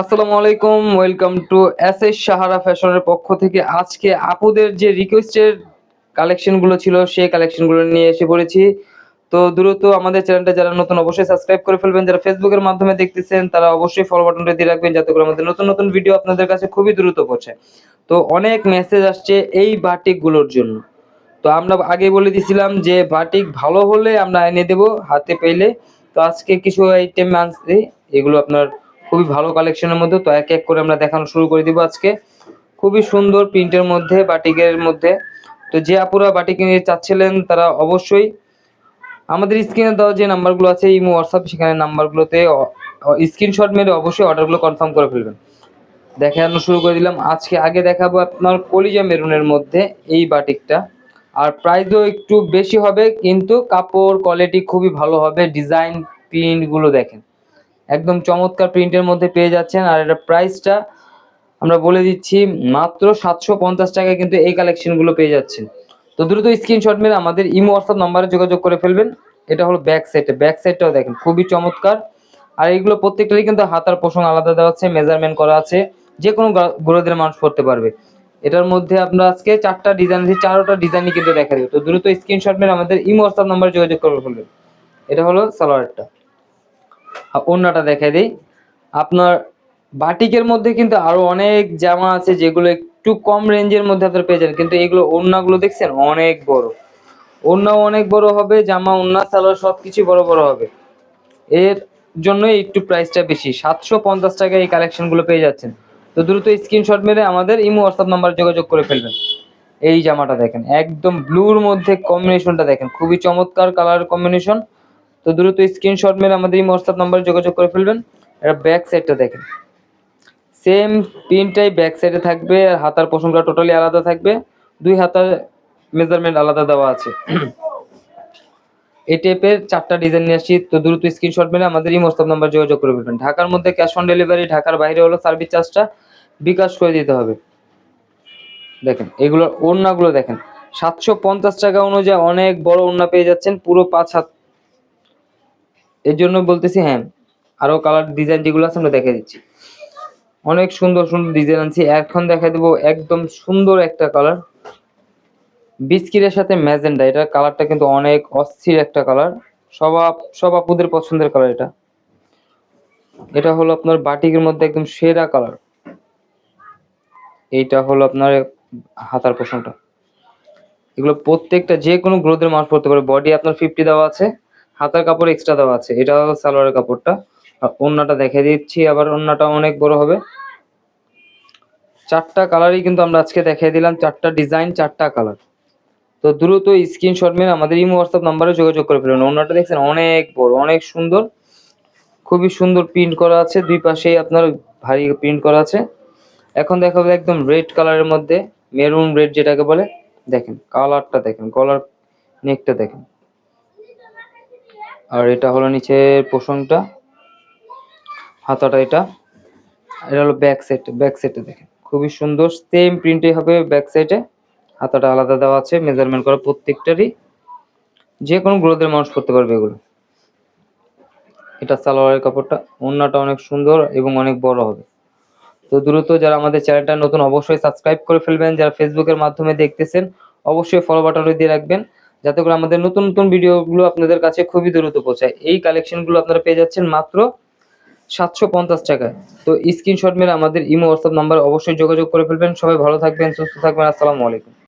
আসসালামু আলাইকুম welcome to S S Sahara ফ্যাশনের পক্ষ থেকে। আজকে আপুদের যে রিকোয়েস্টের কালেকশনগুলো ছিল, সেই কালেকশনগুলো নিয়ে এসে পড়েছি। তো দ্রুত আমাদের চ্যানেলটা যারা নতুন, অবশ্যই সাবস্ক্রাইব করে ফেলবেন। যারা ফেসবুকের মাধ্যমে দেখতেছেন, তারা অবশ্যই ফলো বাটনটা দিয়ে রাখবেন, যাতে করে আমাদের নতুন নতুন ভিডিও আপনাদের কাছে খুবই দ্রুত পৌঁছায় তো অনেক মেসেজ আসছে এই বাটিকগুলোর জন্য। তো আমরা আগে বলে দিছিলাম যে বাটিক ভালো হলে আমরা এনে দেব, হাতে পেলে। তো আজকে কিছু আইটেম আনছি, এগুলো আপনার খুবই ভালো কালেকশনের মধ্যে, তো এক এক করে আমরা দেখানো শুরু করে দিব আজকে। খুবই সুন্দর প্রিন্টের মধ্যে, বাটিকের মধ্যে। তো যে আপুরা বাটিক নিয়ে চাচ্ছিলেন, তারা অবশ্যই আমাদের স্ক্রিনে দেওয়া যে নাম্বারগুলো আছে, ইমো, হোয়াটসঅ্যাপ, সেখানে নাম্বারগুলোতে স্ক্রিনশট মেরে অবশ্যই অর্ডারগুলো কনফার্ম করে ফেলবেন। দেখানো শুরু করে দিলাম। আজকে আগে দেখাবো আপনার কলিজা মেরুনের মধ্যে এই বাটিকটা। আর প্রাইসও একটু বেশি হবে, কিন্তু কাপড় কোয়ালিটি খুবই ভালো হবে ডিজাইন প্রিন্টগুলো দেখেন। একদম চমৎকার প্রিন্টের মধ্যে পেয়ে যাচ্ছেন। আর এটা প্রাইসটা আমরা বলে দিচ্ছি, মাত্র সাতশো পঞ্চাশ টাকায় কিন্তু এই কালেকশনগুলো পেয়ে যাচ্ছেন। তো দ্রুত স্ক্রিনশট মেরে আমাদের ইমো হোয়াটসঅ্যাপ নাম্বারে যোগাযোগ করে ফেলবেন। এটা হলো ব্যাক সাইডে ব্যাক সাইডটাও দেখেন, খুবই চমৎকার। আর এইগুলো প্রত্যেকটারই কিন্তু হাতার পোষণ আলাদা দেওয়া আছে মেজারমেন্ট করা আছে। যে কোনো গ্রোদের মানুষ করতে পারবে। এটার মধ্যে আমরা আজকে চারটা ডিজাইন আছে, চারোটা ডিজাইনই কিন্তু দেখা দেবে। তো দ্রুত স্ক্রিনশট মেরে আমাদের ইমো হোয়াটসঅ্যাপ নাম্বারে যোগাযোগ করে ফেলবেন। এটা হলো সালোয়ারটা। আর ওড়নাটা দেখাই দিই। আপনার বাটিকের মধ্যে কিন্তু আরও অনেক জামা আছে যেগুলো একটু কম রেঞ্জের মধ্যে আপনারা পেয়ে যান কিন্তু এগুলো ওড়নাগুলো দেখছেন, অনেক বড়। ওড়নাও অনেক বড় হবে, জামা, ওড়না, সালোয়ার সব কিছু বড় বড় হবে। এর জন্যই একটু প্রাইসটা বেশি। সাতশো পঞ্চাশ টাকায় এই কালেকশনগুলো পেয়ে যাচ্ছেন। তো দ্রুত স্ক্রিনশট মেরে আমাদের ইমো হোয়াটসঅ্যাপ নাম্বার যোগাযোগ করে ফেলবেন। এই জামাটা দেখেন, একদম ব্লুর মধ্যে কম্বিনেশনটা দেখেন। খুবই চমৎকার কালার কম্বিনেশন তো দ্রুত স্ক্রিনশট মেরে আমাদের এই হোয়াটসঅ্যাপ নাম্বারে যোগাযোগ করে ফেলবেন। এটা ব্যাক সাইডটা দেখেন। সেম প্রিন্টটাই ব্যাক সাইডে থাকবে আর হাতার পোষণটা টোটালি আলাদা থাকবে। দুই হাতার মেজারমেন্ট আলাদা দেওয়া আছে। এই টাইপের চারটা ডিজাইন নিয়ে আসছি। তো দ্রুত স্ক্রিনশট মেরে আমাদের এই হোয়াটসঅ্যাপ নাম্বার যোগাযোগ করে ফেলবেন। ঢাকার মধ্যে ক্যাশ অন ডেলিভারি ঢাকার বাইরে হলো সার্ভিস চার্জটা বিকাশ করে দিতে হবে। দেখেন এগুলোর ওড়নাগুলো দেখেন। সাতশো পঞ্চাশ টাকা অনুযায়ী অনেক বড় ওড়না পেয়ে যাচ্ছেন। পুরো পাঁচ হাত এর জন্য বলতেছি হ্যাঁ আরও কালার ডিজাইন যেগুলো আছে আমরা দেখে দিচ্ছি। অনেক সুন্দর সুন্দর ডিজাইন আনছি। এখন দেখা দেবো, একদম সুন্দর একটা কালার বিস্কিটের সাথে ম্যাজেন্ডা এটা কালারটা কিন্তু অনেক অস্থির একটা কালার সব সব আপুদের পছন্দের কালার এটা। এটা হলো আপনার বাটিকের মধ্যে একদম সেরা কালার এইটা হলো আপনার হাতার পোষণটা এগুলো প্রত্যেকটা যে কোনো গ্রোথের মানুষ পড়তে পারে। বডি আপনার ফিফটি দেওয়া আছে। হাতার কাপড় এক্সট্রা দেওয়া আছে এটা সালোয়ারের কাপড়টা। আর ওড়নাটা দেখে দিচ্ছি, আবার ওড়নাটা অনেক বড় হবে। চারটা কালারই কিন্তু আমরা আজকে দেখিয়ে দিলাম, চারটা ডিজাইন চারটা কালার তো দ্রুত স্ক্রিনশট মেরে আমাদের ইমো হোয়াটসঅ্যাপ নাম্বারে যোগাযোগ করে ফেলুন। ওড়নাটা দেখছেন অনেক বড়, অনেক সুন্দর। খুবই সুন্দর প্রিন্ট করা আছে, দুই পাশেই আপনার ভারী প্রিন্ট করা আছে। এখন দেখাবো একদম রেড কালারের মধ্যে মেরুন রেড যেটাকে বলে, দেখেন কালারটা দেখেন গলার নেকটা দেখেন। আর এটা হলো নিচের পোষণটা, হাতাটা এটা। এটা হলো ব্যাক সাইড ব্যাক সাইডে দেখেন। খুবই সুন্দর সেম প্রিন্টে হবে ব্যাক সাইডে হাতাটা আলাদা দেওয়া আছে মেজারমেন্ট করা প্রত্যেকটারই। যে কোনো গ্রোথের মানুষ করতে পারবে এগুলো। এটা সালোয়ারের কাপড়টা ওড়নাটা অনেক সুন্দর এবং অনেক বড় হবে। তো দ্রুত যারা আমাদের চ্যানেলটা নতুন, অবশ্যই সাবস্ক্রাইব করে ফেলবেন। যারা ফেসবুকের মাধ্যমে দেখতেছেন, অবশ্যই ফলো বাটনে দিয়ে রাখবেন। যাতে করে আমাদের নতুন নতুন ভিডিওগুলো আপনাদের কাছে খুবই দ্রুত পৌঁছায়। এই কালেকশনগুলো আপনারা পেয়ে যাচ্ছেন মাত্র সাতশো পঞ্চাশ টাকায়। তো স্ক্রিনশট মেরে আমাদের ইমো হোয়াটসঅ্যাপ নাম্বার অবশ্যই যোগাযোগ করে ফেলবেন। সবাই ভালো থাকবেন, সুস্থ থাকবেন। আসসালামু আলাইকুম।